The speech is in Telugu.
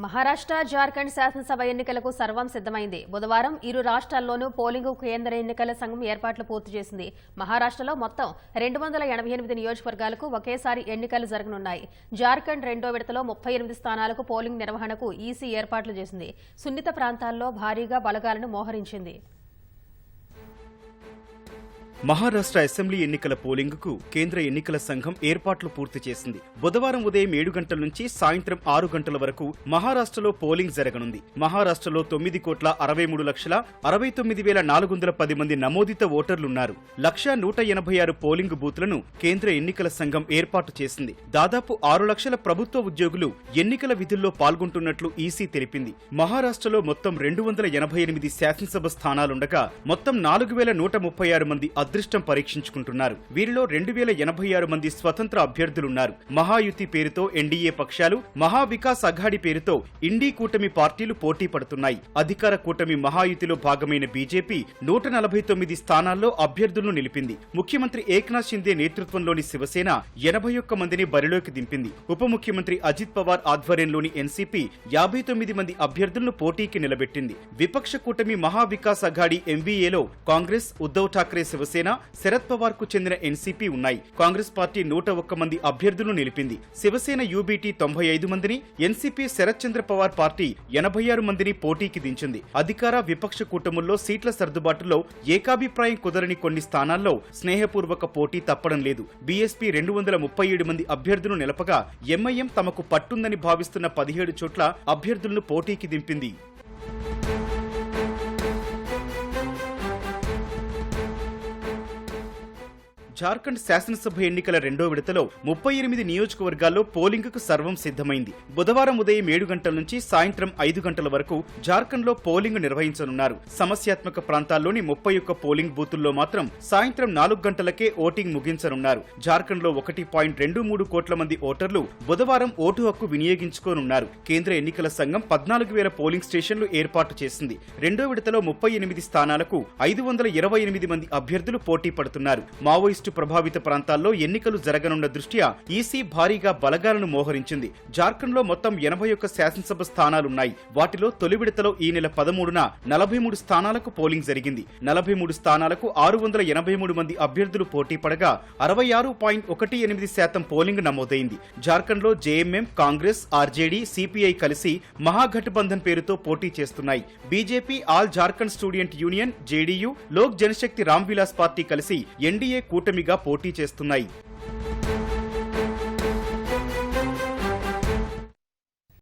మహారాష్ట్ర జార్ఖండ్ శాసనసభ ఎన్నికలకు సర్వం సిద్దమైంది బుధవారం ఇరు రాష్ట్రాల్లోనూ పోలింగ్ కేంద్ర ఎన్నికల సంఘం ఏర్పాట్లు పూర్తి చేసింది. మహారాష్ట్రలో మొత్తం రెండు వందల ఎనభై ఎనిమిది నియోజకవర్గాలకు ఒకేసారి ఎన్నికలు జరగనున్నాయి. జార్ఖండ్ రెండో విడతలో ముప్పై ఎనిమిది స్థానాలకు పోలింగ్ నిర్వహణకు ఈసీ ఏర్పాట్లు చేసింది. సున్నిత ప్రాంతాల్లో భారీగా బలగాలను మోహరించింది. మహారాష్ట్ర అసెంబ్లీ ఎన్నికల పోలింగుకు కేంద్ర ఎన్నికల సంఘం ఏర్పాట్లు పూర్తి చేసింది. బుధవారం ఉదయం ఏడు గంటల నుంచి సాయంత్రం ఆరు గంటల వరకు మహారాష్ట్రలో పోలింగ్ జరగనుంది. మహారాష్ట్రలో తొమ్మిది కోట్ల అరవై మూడు లక్షల అరవై తొమ్మిది వేల నాలుగు వందల పది మంది నమోదిత ఓటర్లున్నారు. లక్ష నూట ఎనభై ఆరు పోలింగ్ బూత్లను కేంద్ర ఎన్నికల సంఘం ఏర్పాటు చేసింది. దాదాపు ఆరు లక్షల ప్రభుత్వ ఉద్యోగులు ఎన్నికల విధుల్లో పాల్గొంటున్నట్లు ఈసీ తెలిపింది. మహారాష్ట్రలో మొత్తం రెండు వందల ఎనభై ఎనిమిది శాసనసభ స్థానాలుండగా మొత్తం నాలుగు వేల నూట ముప్పై ఆరు మంది అదృష్టం పరీక్షించుకుంటున్నారు. వీరిలో రెండు వేల ఎనభై ఆరు మంది స్వతంత్ర అభ్యర్థులున్నారు. మహాయుతి పేరుతో ఎన్డీఏ పక్షాలు మహావికాస్ అఘాడి పేరుతో ఇండీ కూటమి పార్టీలు పోటీ పడుతున్నాయి. అధికార కూటమి మహాయుతిలో భాగమైన బీజేపీ నూట నలభై తొమ్మిది స్థానాల్లో అభ్యర్థులను నిలిపింది. ముఖ్యమంత్రి ఏక్నాథ్ షిందే నేతృత్వంలోని శివసేన ఎనభై ఒక్క మందిని బరిలోకి దింపింది. ఉప ముఖ్యమంత్రి అజిత్ పవార్ ఆధ్వర్యంలోని ఎన్సీపీ యాభై తొమ్మిది మంది అభ్యర్థులను పోటీకి నిలబెట్టింది. విపక్ష కూటమి మహావికాస్ అఘాడి ఎంవీఏలో కాంగ్రెస్ ఉద్దవ్ ఠాక్రే శివసేన శరద్ పవార్కు చెందిన ఎన్సీపీ ఉన్నాయి. కాంగ్రెస్ పార్టీ నూట ఒక్క మంది అభ్యర్థులు నిలిపింది. శివసేన యూబీటీ తొంభై ఐదు మందిని ఎన్సీపీ శరత్ చంద్ర పవార్ పార్టీ ఎనభై ఆరు మందిని పోటీకి దించింది. అధికార విపక్ష కూటముల్లో సీట్ల సర్దుబాటులో ఏకాభిప్రాయం కుదరని కొన్ని స్థానాల్లో స్నేహపూర్వక పోటీ తప్పడం లేదు. బీఎస్పీ రెండు వందల ముప్పై ఏడు మంది అభ్యర్థులు నిలపగా ఎంఐఎం తమకు పట్టుందని భావిస్తున్న పదిహేడు చోట్ల అభ్యర్థులను పోటీకి దింపింది. జార్ఖండ్ శాసనసభ ఎన్నికల రెండో విడతలో ముప్పై ఎనిమిది నియోజకవర్గాల్లో పోలింగ్కు సర్వం సిద్ధమైంది. బుధవారం ఉదయం ఏడు గంటల నుంచి సాయంత్రం ఐదు గంటల వరకు జార్ఖండ్లో పోలింగ్ నిర్వహించనున్నారు. సమస్యాత్మక ప్రాంతాల్లోని ముప్పై ఒక్క పోలింగ్ బూతుల్లో మాత్రం సాయంత్రం నాలుగు గంటలకే ఓటింగ్ ముగించనున్నారు. జార్ఖండ్లో ఒకటి పాయింట్ రెండు మూడు కోట్ల మంది ఓటర్లు బుధవారం ఓటు హక్కు వినియోగించుకోనున్నారు. కేంద్ర ఎన్నికల సంఘం పద్నాలుగు వేల పోలింగ్ స్టేషన్లు ఏర్పాటు చేసింది. రెండో విడతలో ముప్పై ఎనిమిది స్థానాలకు ఐదు వందల ఇరవై ఎనిమిది మంది అభ్యర్థులు పోటీ పడుతున్నారు. మావోయిస్టు ప్రభావిత ప్రాంతాల్లో ఎన్నికలు జరగనున్న దృష్ట్యా ఈసీ భారీగా బలగాలను మోహరించింది. జార్ఖండ్లో మొత్తం ఎనభై ఒక్క శాసనసభ స్థానాలున్నాయి. వాటిలో తొలి విడతలో ఈ నెల పదమూడున నలభై మూడు స్థానాలకు పోలింగ్ జరిగింది. నలభై మూడు స్థానాలకు ఆరు వందల ఎనభై మూడు మంది అభ్యర్థులు పోటీ పడగా అరవై ఆరు పాయింట్ ఒకటి ఎనిమిది శాతం పోలింగ్ నమోదైంది. జార్ఖండ్లో జేఎంఎం కాంగ్రెస్ ఆర్జేడీ సిపిఐ కలిసి మహాగఠబంధన్ పేరుతో పోటీ చేస్తున్నాయి. BJP all Jharkhand student union JDU Lok Janshakti Ram Vilas party కలిసి ఎన్డీఏ కూటమిగా పోటీ చేస్తున్నాయి.